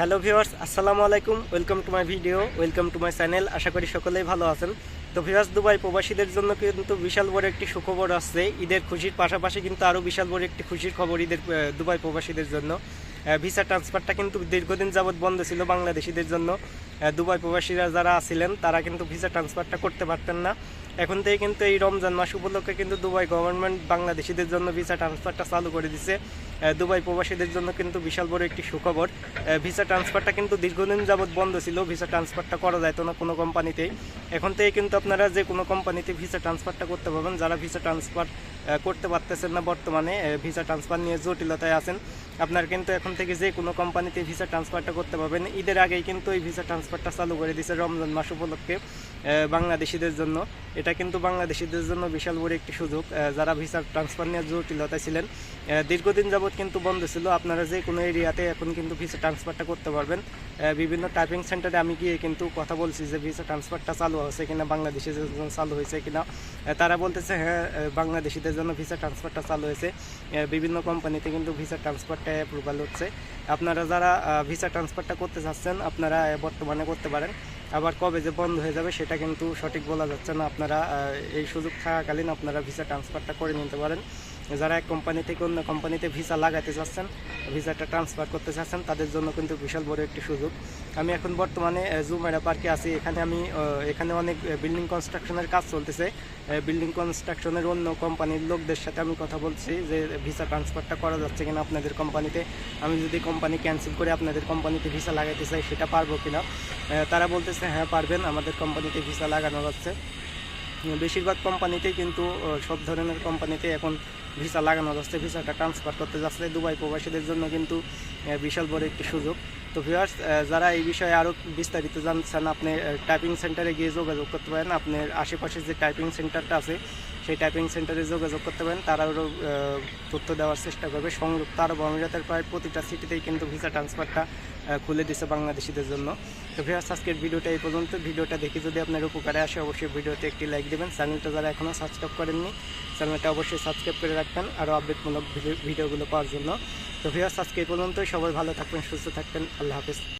Hello viewers, আসসালামু আলাইকুম। Welcome to my video welcome to my channel আশা করি সকলেই ভালো আছেন। তো ভিউয়ার্স, দুবাই প্রবাসীদের জন্য কিন্তু বিশাল বড় একটি সুখবর আসছে। ঈদের খুশির পাশাপাশি কিন্তু আরও বিশাল বড় একটি খুশির খবর ঈদের দুবাই প্রবাসীদের জন্য। ভিসা ট্রান্সফারটা কিন্তু দীর্ঘদিন যাবৎ বন্ধ ছিল বাংলাদেশিদের জন্য। দুবাই প্রবাসীরা যারা আছিলেন, তারা কিন্তু ভিসা ট্রান্সফারটা করতে পারতেন না। এখন থেকে কিন্তু এই রমজান মাস উপলক্ষে কিন্তু দুবাই গভর্নমেন্ট বাংলাদেশিদের জন্য ভিসা ট্রান্সফারটা চালু করে দিছে। দুবাই প্রবাসীদের জন্য কিন্তু বিশাল বড় একটি সুখবর। ভিসা ট্রান্সফারটা কিন্তু দীর্ঘদিন যাবৎ বন্ধ ছিল ভিসা ট্রান্সফারটা করা যেত না কোনো কোম্পানিতেই এখন থেকে কিন্তু আপনারা যে কোনো কোম্পানিতে ভিসা ট্রান্সফারটা করতে পারবেন। যারা ভিসা ট্রান্সফার করতে পারতেছেন না বর্তমানে ভিসা ট্রান্সফার নিয়ে জটিলতায় আছেন, আপনার কিন্তু এখন থেকে যে কোনো কোম্পানিতে ভিসা ট্রান্সফারটা করতে পারবেন। ঈদের আগেই কিন্তু এই ভিসা ট্রান্সফারটা চালু করে দিয়েছে রমজান মাস উপলক্ষে। বাংলাদেশিদের জন্য। এটা কিন্তু বাংলাদেশিদের জন্য বিশাল বড় একটি সুযোগ। যারা ভিসা ট্রান্সফার নিয়ে জটিলতায় ছিলেন দীর্ঘদিন যাবৎ কিন্তু বন্ধ ছিল। আপনারা যে কোনো এরিয়াতে এখন কিন্তু ভিসা ট্রান্সফারটা করতে পারবেন। বিভিন্ন টাইপিং সেন্টারে আমি গিয়ে কিন্তু কথা বলছি যে ভিসা ট্রান্সফারটা চালু হয়েছে কিনা, বাংলাদেশিদের জন্য চালু হয়েছে কিনা। তারা বলতেছে হ্যাঁ বাংলাদেশিদের জন্য ভিসা ট্রান্সফারটা চালু হয়েছে। বিভিন্ন কোম্পানিতে কিন্তু ভিসা ট্রান্সফারটা অ্যাপ্রুভাল হচ্ছে। আপনারা যারা ভিসা ট্রান্সফারটা করতে চাচ্ছেন আপনারা বর্তমানে করতে পারেন। আবার কবে যে বন্ধ হয়ে যাবে সেটা কিন্তু সঠিক বলা যাচ্ছে না। আপনারা এই সুযোগ থাকাকালীন আপনারা ভিসা ট্রান্সফারটা করে নিতে পারেন। যারা এক কোম্পানি থেকে অন্য কোম্পানিতে ভিসা লাগাতে চাচ্ছেন ভিসাটা ট্রান্সফার করতে চাচ্ছেন, তাদের জন্য কিন্তু বিশাল বড় একটি সুযোগ। আমি এখন বর্তমানে জুমেরা পার্কে আছি। এখানে আমি এখানে অনেক বিল্ডিং কনস্ট্রাকশনের কাজ চলতেছে। বিল্ডিং কনস্ট্রাকশনের অন্য কোম্পানির লোকদের সাথে আমি কথা বলছি যে ভিসা ট্রান্সফারটা করা যাচ্ছে কিনা আপনাদের কোম্পানিতে। আমি যদি কোম্পানি ক্যান্সেল করে আপনাদের কোম্পানিতে ভিসা লাগাতে চাই, সেটা পারব কিনা? তারা বলতেছে হ্যাঁ পারবেন। আমাদের কোম্পানিতে ভিসা লাগানো যাচ্ছে। বেশিরভাগ কোম্পানিতে কিন্তু সব ধরনের কোম্পানিতে এখন ভিসা লাগানো যাচ্ছে ভিসাটা ট্রান্সফার করতে যাচ্ছে। দুবাই প্রবাসীদের জন্য কিন্তু বিশাল বড় একটি সুযোগ। তো ভিওয়ার্স যারা এই বিষয়ে আরও বিস্তারিত জানছেন, আপনি টাইপিং সেন্টারে গিয়ে যোগাযোগ করতে পারেন। আপনার আশেপাশে যে টাইপিং সেন্টারটা আছে সেই টাইপিং সেন্টারে যোগাযোগ করতে পারেন। তারাও আহ, তথ্য দেওয়ার চেষ্টা করবে। সংযুক্ত আরব আমিরাতের প্রায় প্রতিটা সিটিতেই কিন্তু ভিসা ট্রান্সফারটা খুলে দিচ্ছে বাংলাদেশিদের জন্য। তো ভিউয়ার্স আজকের ভিডিওটা এই পর্যন্ত। ভিডিওটা দেখে যদি আপনার উপকারে আসে অবশ্যই ভিডিওতে একটি লাইক দেবেন। চ্যানেলটা যারা এখনও সাবস্ক্রাইব করেননি চ্যানেলটা অবশ্যই সাবস্ক্রাইব করে রাখবেন আরও আপডেটমূলক ভিডিও ভিডিওগুলো পাওয়ার জন্য। তো ভিউয়ার্স আজকে এই পর্যন্তই। সবাই ভালো থাকবেন সুস্থ থাকবেন। আল্লাহ হাফিজ।